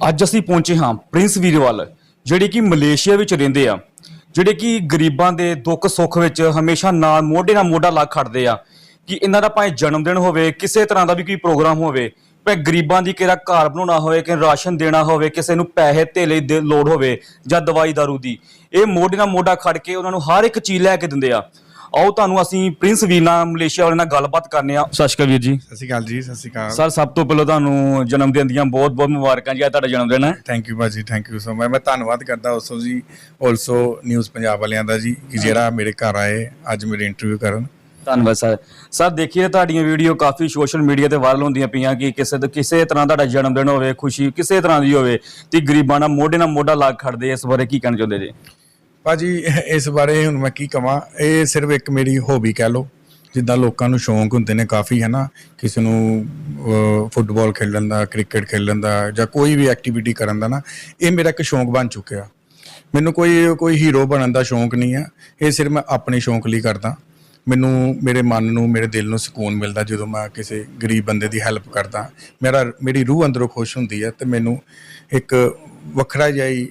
ਅੱਜ ਅਸੀਂ ਪਹੁੰਚੇ ਹਾਂ ਪ੍ਰਿੰਸ ਵੀਰਵਾਲ, ਜਿਹੜੇ ਕਿ ਮਲੇਸ਼ੀਆ ਵਿੱਚ ਰਹਿੰਦੇ ਆ, ਜਿਹੜੇ ਕਿ ਗਰੀਬਾਂ ਦੇ ਦੁੱਖ ਸੁੱਖ ਵਿੱਚ ਹਮੇਸ਼ਾ ਨਾਲ ਮੋਢੇ ਨਾਲ ਮੋਢਾ ਲਾ ਖੜਦੇ ਆ, ਕਿ ਇਹਨਾਂ ਦਾ ਭਾਵੇਂ ਜਨਮ ਦਿਨ ਹੋਵੇ, ਕਿਸੇ ਤਰ੍ਹਾਂ ਦਾ ਵੀ ਕੋਈ ਪ੍ਰੋਗਰਾਮ ਹੋਵੇ, ਭਾਵੇਂ ਗਰੀਬਾਂ ਦੀ ਕਿਹੜਾ ਘਰ ਬਣਾਉਣਾ ਹੋਵੇ ਕਿ ਰਾਸ਼ਨ ਦੇਣਾ ਹੋਵੇ, ਕਿਸੇ ਨੂੰ ਪੈਸੇ ਧੇਲੇ ਦੀ ਲੋੜ ਹੋਵੇ ਜਾਂ ਦਵਾਈ ਦਾਰੂ ਦੀ, ਇਹ ਮੋਢੇ ਨਾਲ ਮੋਢਾ ਖੜ ਕੇ ਉਹਨਾਂ ਨੂੰ ਹਰ ਇੱਕ ਚੀਜ਼ ਲੈ ਕੇ ਦਿੰਦੇ ਆ। ਆਓ ਤੁਹਾਨੂੰ ਅਸੀਂ ਪ੍ਰਿੰਸ ਵੀਰ ਨਾਲ ਮਲੇਸ਼ੀਆ ਵਾਲੇ ਨਾਲ ਗੱਲਬਾਤ ਕਰਨੇ ਆ। ਸਤਿ ਸ਼੍ਰੀ ਅਕਾਲ ਵੀਰ ਜੀ। ਸਤਿ ਸ਼੍ਰੀ ਅਕਾਲ ਜੀ ਸਤਿ ਸ਼੍ਰੀ ਅਕਾਲ। ਸਰ ਸਭ ਤੋਂ ਪਹਿਲਾਂ ਤੁਹਾਨੂੰ ਜਨਮ ਦਿਨ ਦੀਆਂ ਬਹੁਤ ਬਹੁਤ ਮੁਬਾਰਕਾਂ ਜੀ ਅੱਜ ਤੁਹਾਡਾ ਜਨਮ ਦਿਨ ਹੈ। ਥੈਂਕ ਯੂ ਭਾਜੀ ਥੈਂਕ ਯੂ ਸੋ ਮਚ ਮੈਂ ਧੰਨਵਾਦ ਕਰਦਾ ਉਸੋ ਜੀ ਆਲਸੋ ਨਿਊਜ਼ ਪੰਜਾਬ ਵਾਲਿਆਂ ਦਾ ਜੀ ਕਿ ਜਿਹੜਾ ਮੇਰੇ ਘਰ ਆਏ ਅੱਜ ਮੇਰੀ ਇੰਟਰਵਿਊ ਕਰਨ। ਧੰਨਵਾਦ ਸਰ। ਸਰ ਦੇਖੀਏ ਤੁਹਾਡੀਆਂ ਵੀਡੀਓ ਕਾਫੀ ਸੋਸ਼ਲ ਮੀਡੀਆ ਤੇ ਵਾਇਰਲ ਹੁੰਦੀਆਂ ਪਈਆਂ ਕਿ ਕਿਸੇ ਦਾ ਕਿਸੇ ਤਰ੍ਹਾਂ ਤੁਹਾਡਾ ਜਨਮ ਦਿਨ ਹੋਵੇ ਖੁਸ਼ੀ ਕਿਸੇ ਤਰ੍ਹਾਂ ਦੀ ਹੋਵੇ ਤੇ ਗਰੀਬਾਂ ਨਾਲ ਮੋਢੇ ਨਾਲ ਮੋਢਾ ਲਾ ਕੇ ਖੜਦੇ ਆ। ਇਸ ਬਾਰੇ ਕੀ ਕਹਿਣਾ ਚਾਹੁੰਦੇ ਜੀ? ਭਾਜੀ, ਇਸ ਬਾਰੇ ਹੁਣ ਮੈਂ ਕੀ ਕਵਾਂ? ਇਹ ਸਿਰਫ ਇੱਕ ਮੇਰੀ ਹੌਬੀ ਕਹਿ ਲਓ, ਜਿੱਦਾਂ ਲੋਕਾਂ ਨੂੰ ਸ਼ੌਂਕ ਹੁੰਦੇ ਨੇ ਕਾਫੀ, ਹੈ ਨਾ? ਕਿਸੇ ਨੂੰ ਫੁੱਟਬਾਲ ਖੇਡਣ ਦਾ ਕ੍ਰਿਕਟ ਖੇਡਣ ਦਾ, ਜਾਂ ਕੋਈ ਵੀ ਐਕਟੀਵਿਟੀ ਕਰਨ ਦਾ ਨਾ, ਇਹ ਮੇਰਾ ਇੱਕ ਸ਼ੌਂਕ ਬਣ ਚੁੱਕਿਆ। ਮੈਨੂੰ ਕੋਈ ਕੋਈ ਹੀਰੋ ਬਣਨ ਦਾ ਸ਼ੌਂਕ ਨਹੀਂ ਹੈ ਇਹ ਸਿਰਫ ਮੈਂ ਆਪਣੇ ਸ਼ੌਂਕ ਲਈ ਕਰਦਾ। ਮੈਨੂੰ ਮੇਰੇ ਮਨ ਨੂੰ, ਮੇਰੇ ਦਿਲ ਨੂੰ ਸਕੂਨ ਮਿਲਦਾ ਜਦੋਂ ਮੈਂ ਕਿਸੇ ਗਰੀਬ ਬੰਦੇ ਦੀ ਹੈਲਪ ਕਰਦਾ। ਮੇਰਾ, ਮੇਰੀ ਰੂਹ ਅੰਦਰੋਂ ਖੁਸ਼ ਹੁੰਦੀ ਹੈ ਤੇ ਮੈਨੂੰ ਇੱਕ ਵੱਖਰਾ ਜਿਹਾ ਹੀ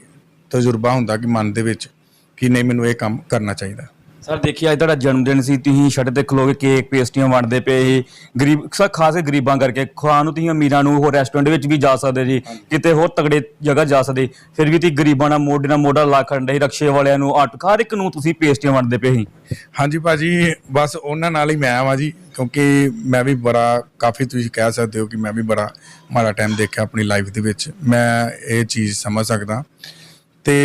ਤਜਰਬਾ ਹੁੰਦਾ ਕਿ ਮਨ ਦੇ ਵਿੱਚ ਕਿ ਨਹੀਂ ਮੈਨੂੰ ਇਹ ਕੰਮ ਕਰਨਾ ਚਾਹੀਦਾ। ਸਰ ਦੇਖੀਏ ਅੱਜ ਤੁਹਾਡਾ ਜਨਮ ਦਿਨ ਸੀ ਤੁਸੀਂ ਛੱਡ ਤੇ ਖਲੋਗੇ ਕੇਕ ਪੇਸਟੀਆਂ ਵੰਡਦੇ ਪਏ ਸੀ। ਗਰੀਬ ਸਰ ਖਾਸੇ ਗਰੀਬਾਂ ਕਰਕੇ ਖਾਣ ਨੂੰ ਤੁਸੀਂ ਅਮੀਰਾਂ ਨੂੰ ਹੋਰ ਰੈਸਟੋਰੈਂਟ ਵਿੱਚ ਵੀ ਜਾ ਸਕਦੇ ਜੀ ਕਿਤੇ ਹੋਰ ਤਗੜੇ ਜਗ੍ਹਾ ਜਾ ਸਕਦੇ ਫਿਰ ਵੀ ਤੁਸੀਂ ਗਰੀਬਾਂ ਨਾਲ ਮੋਢੇ ਨਾਲ ਮੋਢਾ ਲਾ ਖੜਨ ਦੇ ਰਕਸ਼ੇ ਵਾਲਿਆਂ ਨੂੰ ਆਟੋ ਹਰ ਇੱਕ ਨੂੰ ਤੁਸੀਂ ਪੇਸਟੀਆਂ ਵੰਡਦੇ ਪਏ ਸੀ। ਹਾਂਜੀ ਭਾਜੀ ਬਸ ਉਹਨਾਂ ਨਾਲ ਹੀ ਮੈਂ ਆਵਾਂ ਜੀ ਕਿਉਂਕਿ ਮੈਂ ਵੀ ਬੜਾ ਕਾਫੀ ਤੁਸੀਂ ਕਹਿ ਸਕਦੇ ਹੋ ਕਿ ਮੈਂ ਵੀ ਬੜਾ ਮਾੜਾ ਟਾਈਮ ਦੇਖਿਆ ਆਪਣੀ ਲਾਈਫ ਦੇ ਵਿੱਚ। ਮੈਂ ਇਹ ਚੀਜ਼ ਸਮਝ ਸਕਦਾ। ਤੇ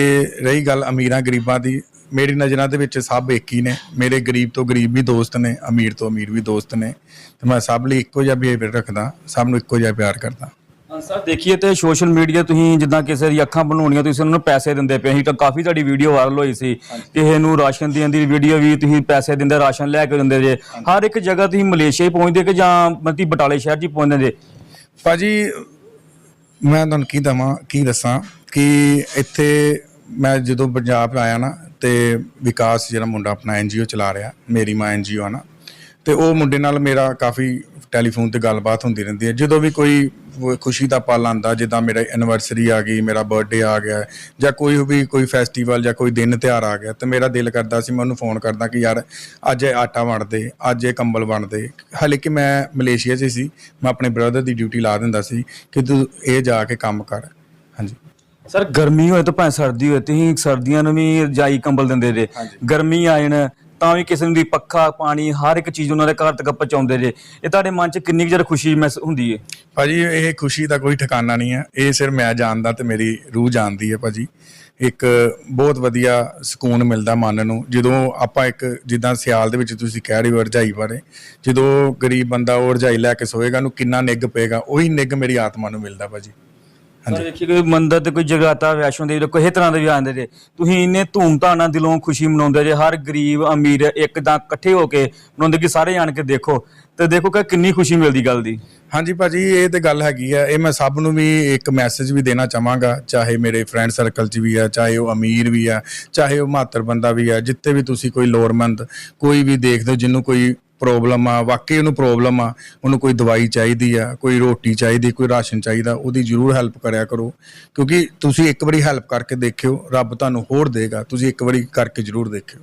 ਰਹੀ ਗੱਲ ਅਮੀਰਾਂ ਗਰੀਬਾਂ ਦੀ ਮੇਰੀ ਨਜ਼ਰਾਂ ਦੇ ਵਿੱਚ ਸਭ ਇੱਕ ਹੀ ਨੇ। ਮੇਰੇ ਗਰੀਬ ਤੋਂ ਗਰੀਬ ਵੀ ਦੋਸਤ ਨੇ ਅਮੀਰ ਤੋਂ ਅਮੀਰ ਵੀ ਦੋਸਤ ਨੇ। ਤੇ ਮੈਂ ਸਭ ਲਈ ਇੱਕੋ ਜਿਹਾ ਬਿਹੇਵੀਅਰ ਰੱਖਦਾ ਸਭ ਨੂੰ ਇੱਕੋ ਜਿਹਾ ਪਿਆਰ ਕਰਦਾ। ਹਾਂ ਸਰ ਦੇਖੀਏ ਤੇ ਸੋਸ਼ਲ ਮੀਡੀਆ ਤੁਸੀਂ ਜਿੱਦਾਂ ਕਿਸੇ ਦੀ ਅੱਖਾਂ ਬਣਾਉਣੀਆਂ ਤੁਸੀਂ ਉਹਨਾਂ ਨੂੰ ਪੈਸੇ ਦਿੰਦੇ ਪਏ ਸੀ ਤਾਂ ਕਾਫੀ ਤੁਹਾਡੀ ਵੀਡੀਓ ਵਾਇਰਲ ਹੋਈ ਸੀ। ਕਿਸੇ ਨੂੰ ਰਾਸ਼ਨ ਦੇਣ ਦੀ ਵੀਡੀਓ ਵੀ ਤੁਸੀਂ ਪੈਸੇ ਦਿੰਦੇ ਰਾਸ਼ਨ ਲੈ ਕੇ ਦਿੰਦੇ ਜੇ। ਹਰ ਇੱਕ ਜਗ੍ਹਾ ਤੁਸੀਂ ਮਲੇਸ਼ੀਆ ਹੀ ਪਹੁੰਚਦੇ ਕਿ ਜਾਂ ਮਤੀ ਬਟਾਲੇ ਸ਼ਹਿਰ ਹੀ ਪਹੁੰਚਦੇ ਜੇ? ਭਾਜੀ ਮੈਂ ਤੁਹਾਨੂੰ ਕੀ ਦਵਾਂ ਕੀ ਦੱਸਾਂ? ਕਿ ਇੱਥੇ ਮੈਂ ਜਦੋਂ ਪੰਜਾਬ ਆਇਆ ਨਾ ਤੇ ਵਿਕਾਸ ਜਿਹੜਾ ਮੁੰਡਾ ਆਪਣਾ ਐਨਜੀਓ ਚਲਾ ਰਿਹਾ, ਮੇਰੀ ਮਾਂ ਐਨਜੀਓ ਆ ਨਾ, ਤੇ ਉਹ ਮੁੰਡੇ ਨਾਲ ਮੇਰਾ ਕਾਫੀ ਟੈਲੀਫੋਨ ਤੇ ਗੱਲਬਾਤ ਹੁੰਦੀ ਰਹਿੰਦੀ ਹੈ। ਜਦੋਂ ਵੀ ਕੋਈ ਖੁਸ਼ੀ ਦਾ ਪਲ ਆਂਦਾ ਜਿੱਦਾਂ ਮੇਰਾ ਐਨੀਵਰਸਰੀ ਆ ਗਈ, ਮੇਰਾ ਬਰਥਡੇ ਆ ਗਿਆ, ਜਾਂ ਕੋਈ ਵੀ, ਕੋਈ ਫੈਸਟੀਵਲ ਜਾਂ ਕੋਈ ਦਿਨ ਤਿਉਹਾਰ ਆ ਗਿਆ, ਤੇ ਮੇਰਾ ਦਿਲ ਕਰਦਾ ਸੀ, ਮੈਂ ਉਹਨੂੰ ਫੋਨ ਕਰਦਾ ਕਿ ਯਾਰ ਅੱਜ ਇਹ ਆਟਾ ਵੰਡ ਦੇ ਅੱਜ ਇਹ ਕੰਬਲ ਵੰਡ ਦੇ ਹਾਲੇ ਕਿ ਮੈਂ ਮਲੇਸ਼ੀਆ 'ਚ ਸੀ, ਮੈਂ ਆਪਣੇ ਬ੍ਰਦਰ ਦੀ ਡਿਊਟੀ ਲਾ ਦਿੰਦਾ ਸੀ ਕਿ ਤੂੰ ਇਹ ਜਾ ਕੇ ਕੰਮ ਕਰ। ਹਾਂਜੀ। ਸਰ ਗਰਮੀ ਹੋਏ ਤਾਂ ਭਾਵੇਂ ਸਰਦੀ ਹੋਏ ਤੁਸੀਂ ਸਰਦੀਆਂ ਨੂੰ ਵੀ ਰਜਾਈ ਕੰਬਲ ਦਿੰਦੇ ਜੇ। ਗਰਮੀ ਆ ਜਾਣ ਤਾਂ ਵੀ ਕਿਸੇ ਨੂੰ ਵੀ ਪੱਖਾ ਪਾਣੀ ਹਰ ਇੱਕ ਚੀਜ਼ ਉਹਨਾਂ ਦੇ ਘਰ ਤੱਕ ਪਹੁੰਚਾਉਂਦੇ ਜੇ। ਇਹ ਤੁਹਾਡੇ ਮਨ 'ਚ ਕਿੰਨੀ ਕੁ ਜ਼ਿਆਦਾ ਖੁਸ਼ੀ ਮਹਿਸ ਹੁੰਦੀ ਹੈ ਭਾਜੀ ਇਹ ਖੁਸ਼ੀ ਦਾ ਕੋਈ ਠਿਕਾਣਾ ਨਹੀਂ ਹੈ। ਇਹ ਸਿਰ ਮੈਂ ਜਾਣਦਾ ਤੇ ਮੇਰੀ ਰੂਹ ਜਾਣਦੀ ਹੈ ਭਾਜੀ। ਇੱਕ ਬਹੁਤ ਵਧੀਆ ਸਕੂਨ ਮਿਲਦਾ ਮਨ ਨੂੰ। ਜਦੋਂ ਆਪਾਂ ਇੱਕ ਜਿੱਦਾਂ ਸਿਆਲ ਦੇ ਵਿੱਚ ਤੁਸੀਂ ਕਹਿ ਰਹੇ ਹੋ ਰਜਾਈ ਬਾਰੇ ਜਦੋਂ ਗਰੀਬ ਬੰਦਾ ਉਹ ਰਜਾਈ ਲੈ ਕੇ ਸੋਏਗਾ ਨੂੰ ਕਿੰਨਾ ਨਿੱਘ ਪਏਗਾ ਉਹੀ ਨਿੱਘ ਮੇਰੀ ਆਤਮਾ ਨੂੰ ਮਿਲਦਾ ਭਾਜੀ। ਸਰ ਦੇਖੀ ਕੋਈ ਮੰਦਰ ਤੇ ਕੋਈ ਜਗਰਾਤਾ ਵੈਸ਼ਨੋ ਦੇਵੀ ਦਾ ਕੋਈ ਤਰ੍ਹਾਂ ਦੇ ਵੀ ਆਉਂਦੇ ਜੇ। ਤੁਸੀਂ ਇੰਨੇ ਧੂਮਧਾਮ ਨਾਲ ਦਿਲੋਂ ਖੁਸ਼ੀ ਮਨਾਉਂਦੇ ਜੇ, ਹਰ ਗਰੀਬ, ਅਮੀਰ ਇੱਕਦਾਂ ਇਕੱਠੇ ਹੋ ਕੇ ਮਨਾਉਂਦੇ ਕਿ ਸਾਰੇ ਆਣ ਕੇ ਦੇਖੋ ਤੇ ਦੇਖੋ ਕਿ ਕਿੰਨੀ ਖੁਸ਼ੀ ਮਿਲਦੀ ਗੱਲ ਦੀ। ਹਾਂਜੀ ਭਾਜੀ, ਇਹ ਤੇ ਗੱਲ ਹੈਗੀ ਆ। ਇਹ ਮੈਂ ਸਭ ਨੂੰ ਵੀ ਇੱਕ ਮੈਸੇਜ ਵੀ ਦੇਣਾ ਚਾਹਾਂਗਾ, ਚਾਹੇ ਮੇਰੇ ਫਰੈਂਡ ਸਰਕਲ 'ਚ ਵੀ ਆ, ਚਾਹੇ ਉਹ ਅਮੀਰ ਵੀ ਆ, ਚਾਹੇ ਉਹ ਮਾਤਰ ਬੰਦਾ ਵੀ ਆ, ਜਿੱਥੇ ਵੀ ਤੁਸੀਂ ਕੋਈ ਲੋੜਮੰਦ ਕੋਈ ਵੀ ਦੇਖਦੇ ਹੋ, ਜਿਹਨੂੰ ਕੋਈ ਪ੍ਰੋਬਲਮ ਆ, ਵਾਕਈ ਉਹਨੂੰ ਪ੍ਰੋਬਲਮ ਆ, ਉਹਨੂੰ ਕੋਈ ਦਵਾਈ ਚਾਹੀਦੀ ਆ, ਕੋਈ ਰੋਟੀ ਚਾਹੀਦੀ, ਕੋਈ ਰਾਸ਼ਨ ਚਾਹੀਦਾ, ਉਹਦੀ ਜ਼ਰੂਰ ਹੈਲਪ ਕਰਿਆ ਕਰੋ। ਕਿਉਂਕਿ ਤੁਸੀਂ ਇੱਕ ਵਾਰੀ ਹੈਲਪ ਕਰਕੇ ਦੇਖਿਓ, ਰੱਬ ਤੁਹਾਨੂੰ ਹੋਰ ਦੇਗਾ, ਤੁਸੀਂ ਇੱਕ ਵਾਰੀ ਕਰਕੇ ਜ਼ਰੂਰ ਦੇਖਿਓ।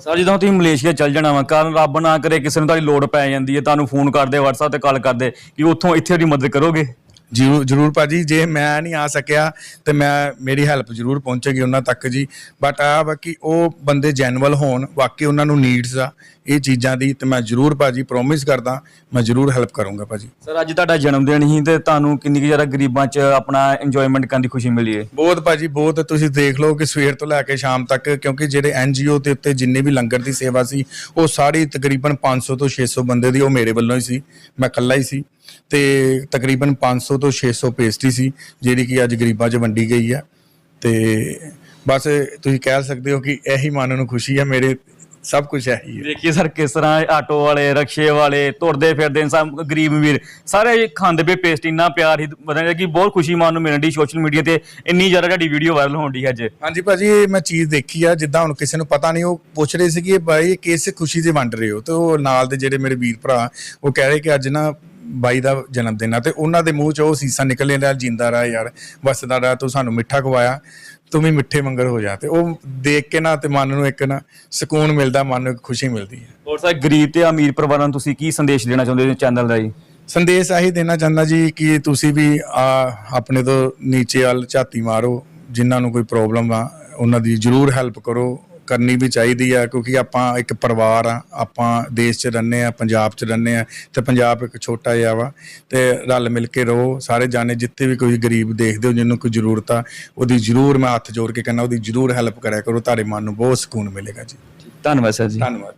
ਸਰ, ਜਦੋਂ ਤੁਸੀਂ ਮਲੇਸ਼ੀਆ ਚੱਲ ਜਾਣਾ ਵਾ, ਕਾਰਨ ਰੱਬ ਨਾ ਕਰੇ, ਕਿਸੇ ਨੂੰ ਤੁਹਾਡੀ ਲੋੜ ਪੈ ਜਾਂਦੀ ਹੈ, ਤੁਹਾਨੂੰ ਫੋਨ ਕਰਦੇ, WhatsApp ਤੇ ਕਾਲ ਕਰਦੇ, ਕਿ ਉੱਥੋਂ ਇੱਥੇ ਦੀ ਮਦਦ ਕਰੋਗੇ? ਜ਼ਰੂਰ ਜ਼ਰੂਰ ਭਾਜੀ ਜੇ ਮੈਂ ਨਹੀਂ ਆ ਸਕਿਆ ਤੇ ਮੈਂ ਮੇਰੀ ਹੈਲਪ ਜ਼ਰੂਰ ਪਹੁੰਚੇਗੀ ਉਹਨਾਂ ਤੱਕ ਜੀ। ਬਟ ਆ ਵਾ ਕਿ ਉਹ ਬੰਦੇ ਜੈਨੂਅਲ ਹੋਣ ਵਾਕਈ ਉਹਨਾਂ ਨੂੰ ਨੀਡਸ ਆ ਇਹ ਚੀਜ਼ਾਂ ਦੀ ਤੇ ਮੈਂ ਜ਼ਰੂਰ ਭਾਜੀ ਪ੍ਰੋਮਿਸ ਕਰਦਾ ਮੈਂ ਜ਼ਰੂਰ ਹੈਲਪ ਕਰੂੰਗਾ ਭਾਜੀ। ਸਰ ਅੱਜ ਤੁਹਾਡਾ ਜਨਮ ਦਿਨ ਸੀ ਤੇ ਤੁਹਾਨੂੰ ਕਿੰਨੀ ਕੁ ਜ਼ਿਆਦਾ ਗਰੀਬਾਂ 'ਚ ਆਪਣਾ ਇੰਜੋਇਮੈਂਟ ਕਰਨ ਦੀ ਖੁਸ਼ੀ ਮਿਲੀ ਹੈ? ਬਹੁਤ ਭਾਜੀ ਬਹੁਤ। ਤੁਸੀਂ ਦੇਖ ਲਓ ਕਿ ਸਵੇਰ ਤੋਂ ਲੈ ਕੇ ਸ਼ਾਮ ਤੱਕ ਕਿਉਂਕਿ ਜਿਹੜੇ ਐਨਜੀਓ ਦੇ ਉੱਤੇ ਜਿੰਨੇ ਵੀ ਲੰਗਰ ਦੀ ਸੇਵਾ ਸੀ ਉਹ ਸਾਰੀ ਤਕਰੀਬਨ 500 ਤੋਂ 600 ਬੰਦੇ ਦੀ ਉਹ ਮੇਰੇ ਵੱਲੋਂ ਹੀ ਸੀ। ਮੈਂ ਇਕੱਲਾ ਹੀ ਸੀ। ਤੇ ਤਕਰੀਬਨ 500 ਤੋਂ 600 ਪੇਸਟਰੀ ਸੀ ਜਿਹੜੀ ਕਿ ਅੱਜ ਗਰੀਬਾਂ 'ਚ ਵੰਡੀ ਗਈ ਹੈ। ਤੇ ਬਸ ਤੁਸੀਂ ਕਹਿ ਸਕਦੇ ਹੋ ਕਿ ਇਹੀ ਮਨ ਨੂੰ ਖੁਸ਼ੀ ਹੈ ਮੇਰੇ ਸਭ ਕੁਝ ਇਹੀ ਹੈ। ਦੇਖੀਏ ਸਰ ਕਿਸ ਤਰ੍ਹਾਂ ਆਟੋ ਵਾਲੇ ਰਕਸ਼ੇ ਵਾਲੇ ਤੁਰਦੇ ਫਿਰਦੇ ਇਨਸਾਨ ਗਰੀਬ ਵੀਰ। ਸਾਰੇ ਖਾਂਦੇ ਪਏ ਪੇਸਟ ਇੰਨਾ ਪਿਆਰ ਹੀ ਬਦਲ ਕਿ ਬਹੁਤ ਖੁਸ਼ੀ ਮਨ ਨੂੰ ਮਿਲਣ ਦੀ ਸੋਸ਼ਲ ਮੀਡੀਆ ਤੇ। ਇੰਨੀ ਜ਼ਿਆਦਾ ਤੁਹਾਡੀ ਵੀਡੀਓ ਵਾਇਰਲ ਹੋਣ ਦੀ ਅੱਜ। ਹਾਂਜੀ ਭਾਜੀ ਇਹ ਮੈਂ ਚੀਜ਼ ਦੇਖੀ ਆ ਜਿੱਦਾਂ ਹੁਣ ਕਿਸੇ ਨੂੰ ਪਤਾ ਨਹੀਂ ਉਹ ਪੁੱਛ ਰਹੇ ਸੀ ਕਿ ਇਹ ਬਾਈ ਇਹ ਕਿਸ ਖੁਸ਼ੀ ਦੇ ਵੰਡ ਰਹੇ ਹੋ? ਤੇ ਉਹ ਨਾਲ ਦੇ ਜਿਹੜੇ ਮੇਰੇ ਵੀਰ ਭਰਾ ਉਹ ਕਹਿ ਰਹੇ ਕਿ ਅੱਜ ਨਾ ਬਾਈ ਦਾ ਜਨਮ ਦਿਨ ਆ ਤੇ ਉਹਨਾਂ ਦੇ ਮੂੰਹ 'ਚ ਉਹ ਸੀਸਾ ਨਿਕਲੇ ਰਿਹਾ ਜਿੰਦਾ ਰਹਾ ਯਾਰ ਵਸਦਾ ਰਹਾ ਤੂੰ ਸਾਨੂੰ ਮਿੱਠਾ ਖਵਾਇਆ ਤੂੰ ਵੀ ਮਿੱਠੇ ਮੰਗਰ ਹੋ ਜਾ। ਤੇ ਉਹ ਦੇਖ ਕੇ ਨਾ ਤੇ ਮਨ ਨੂੰ ਇੱਕ ਨਾ ਸਕੂਨ ਮਿਲਦਾ ਮਨ ਨੂੰ ਇੱਕ ਖੁਸ਼ੀ ਮਿਲਦੀ ਹੈ। ਹੋਰ ਸਾਹਿਬ ਗਰੀਬ ਤੇ ਅਮੀਰ ਪਰਿਵਾਰਾਂ ਨੂੰ ਤੁਸੀਂ ਕੀ ਸੰਦੇਸ਼ ਦੇਣਾ ਚਾਹੁੰਦੇ ਹੋ ਚੈਨਲ ਦਾ ਜੀ ਸੰਦੇਸ਼ ਆਹੀ ਦੇਣਾ ਚਾਹੁੰਦਾ ਜੀ ਕਿ ਤੁਸੀਂ ਵੀ ਆ, ਆਪਣੇ ਤੋਂ ਨੀਚੇ ਵੱਲ ਝਾਤੀ ਮਾਰੋ ਜਿਨ੍ਹਾਂ ਨੂੰ ਕੋਈ ਪ੍ਰੋਬਲਮ ਆ ਉਹਨਾਂ ਦੀ ਜਰੂਰ ਹੈਲਪ ਕਰੋ। ਕਰਨੀ ਵੀ ਚਾਹੀਦੀ ਆ ਕਿਉਂਕਿ ਆਪਾਂ ਇੱਕ ਪਰਿਵਾਰ ਆ ਆਪਾਂ ਦੇਸ਼ 'ਚ ਰਹਿੰਦੇ ਆ ਪੰਜਾਬ 'ਚ ਰਹਿੰਦੇ ਆ ਤੇ ਪੰਜਾਬ ਇੱਕ ਛੋਟਾ ਜਿਹਾ ਵਾ ਤੇ ਰਲ ਮਿਲ ਕੇ ਰਹੋ ਸਾਰੇ ਜਾਣੇ ਜਿੱਥੇ ਵੀ ਕੋਈ ਗਰੀਬ ਦੇਖਦੇ ਹੋ ਜਿਹਨੂੰ ਕੋਈ ਜ਼ਰੂਰਤ ਆ ਉਹਦੀ ਜਰੂਰ ਮੈਂ ਹੱਥ ਜੋੜ ਕੇ ਕਹਿੰਦਾ ਉਹਦੀ ਜਰੂਰ ਹੈਲਪ ਕਰਿਆ ਕਰੋ ਤੁਹਾਡੇ ਮਨ ਨੂੰ ਬਹੁਤ ਸਕੂਨ ਮਿਲੇਗਾ ਜੀ। ਧੰਨਵਾਦ ਸਰ ਜੀ। ਧੰਨਵਾਦ।